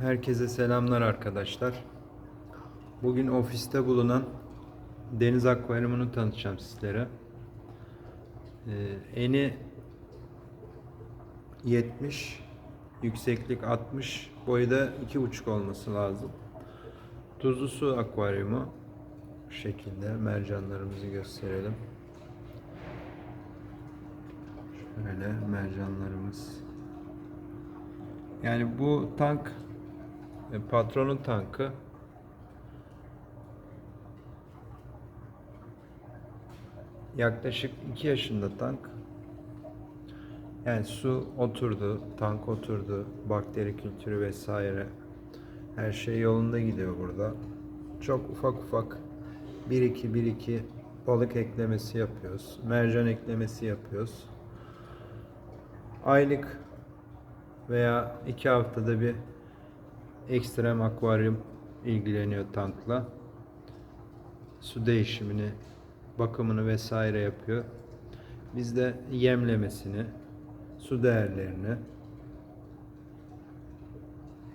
Herkese selamlar arkadaşlar. Bugün ofiste bulunan deniz akvaryumunu tanıtacağım sizlere. Ee, eni 70, yükseklik 60, boyu da 2,5 olması lazım. Tuzlu su akvaryumu. Bu şekilde mercanlarımızı gösterelim. Şöyle mercanlarımız. Yani bu tank patronun tankı. Yaklaşık 2 yaşında tank. Yani su oturdu, tank oturdu, bakteri kültürü vesaire. Her şey yolunda gidiyor burada. Çok ufak ufak 1-2 1-2 balık eklemesi yapıyoruz. Mercan eklemesi yapıyoruz. Aylık veya iki haftada bir ekstrem akvaryum ilgileniyor tankla. Su değişimini, bakımını vesaire yapıyor. Biz de yemlemesini, su değerlerini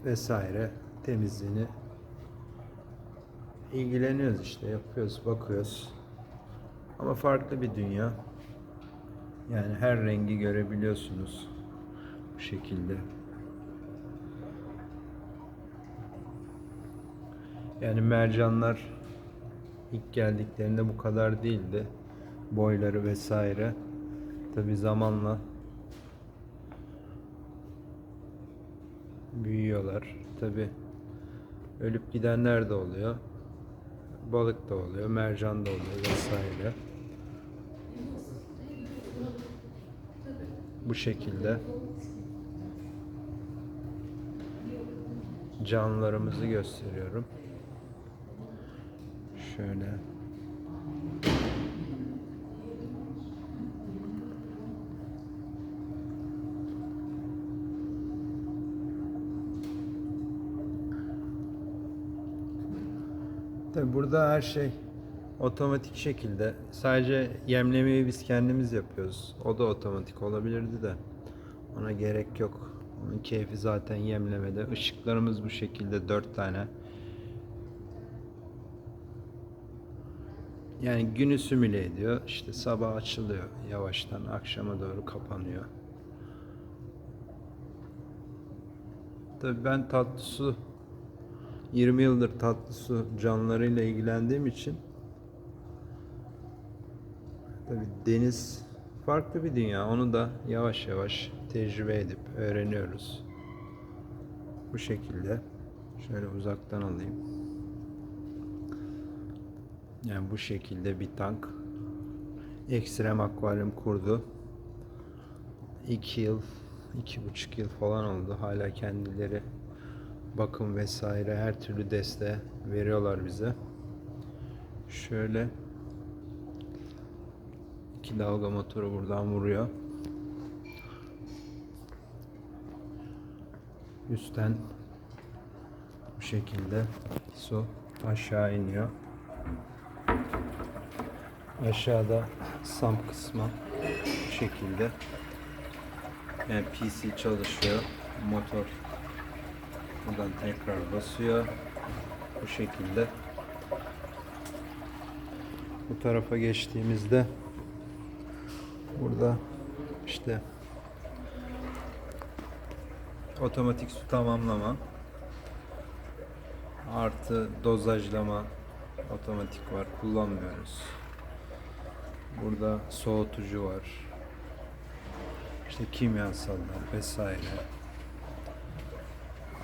vesaire temizliğini ilgileniyoruz işte yapıyoruz, bakıyoruz. Ama farklı bir dünya. Yani her rengi görebiliyorsunuz bu şekilde. Yani mercanlar ilk geldiklerinde bu kadar değildi. Boyları vesaire. Tabi zamanla büyüyorlar. Tabi ölüp gidenler de oluyor. Balık da oluyor, mercan da oluyor vesaire. Bu şekilde canlılarımızı gösteriyorum. Şöyle. Tabi burada her şey otomatik şekilde. Sadece yemlemeyi biz kendimiz yapıyoruz. O da otomatik olabilirdi de ona gerek yok. Onun keyfi zaten yemlemede. Işıklarımız bu şekilde dört tane. Yani günü simüle ediyor. İşte sabah açılıyor yavaştan akşama doğru kapanıyor. Tabii ben tatlı su 20 yıldır tatlı su canlılarıyla ilgilendiğim için tabii deniz farklı bir dünya. Onu da yavaş yavaş tecrübe edip öğreniyoruz. Bu şekilde şöyle uzaktan alayım. Yani bu şekilde bir tank ekstrem akvaryum kurdu. 2 yıl, iki buçuk yıl falan oldu. Hala kendileri bakım vesaire her türlü deste veriyorlar bize. Şöyle iki dalga motoru buradan vuruyor. Üstten bu şekilde su aşağı iniyor. Aşağıda sump kısmı bu şekilde. Yani PC çalışıyor. Motor buradan tekrar basıyor. Bu şekilde. Bu tarafa geçtiğimizde burada işte otomatik su tamamlama artı dozajlama otomatik var kullanmıyoruz. Burada soğutucu var. İşte kimyasallar vesaire.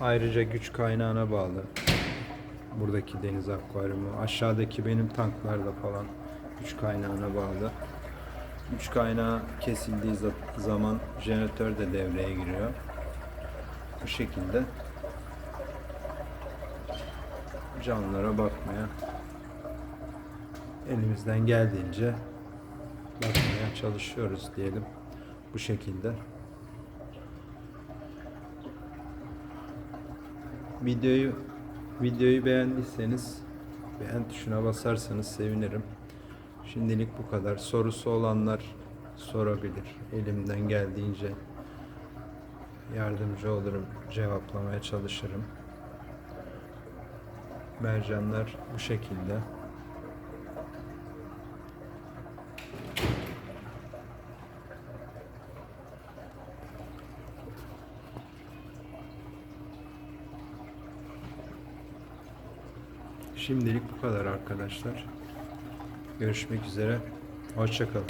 Ayrıca güç kaynağına bağlı. Buradaki deniz akvaryumu. Aşağıdaki benim tanklarda falan güç kaynağına bağlı. Güç kaynağı kesildiği za- zaman jeneratör de devreye giriyor. Bu şekilde canlılara bakmaya elimizden geldiğince bakmaya çalışıyoruz diyelim. Bu şekilde. Videoyu videoyu beğendiyseniz beğen tuşuna basarsanız sevinirim. Şimdilik bu kadar. Sorusu olanlar sorabilir. Elimden geldiğince yardımcı olurum, cevaplamaya çalışırım. Mercanlar bu şekilde. Şimdilik bu kadar arkadaşlar. Görüşmek üzere. Hoşçakalın.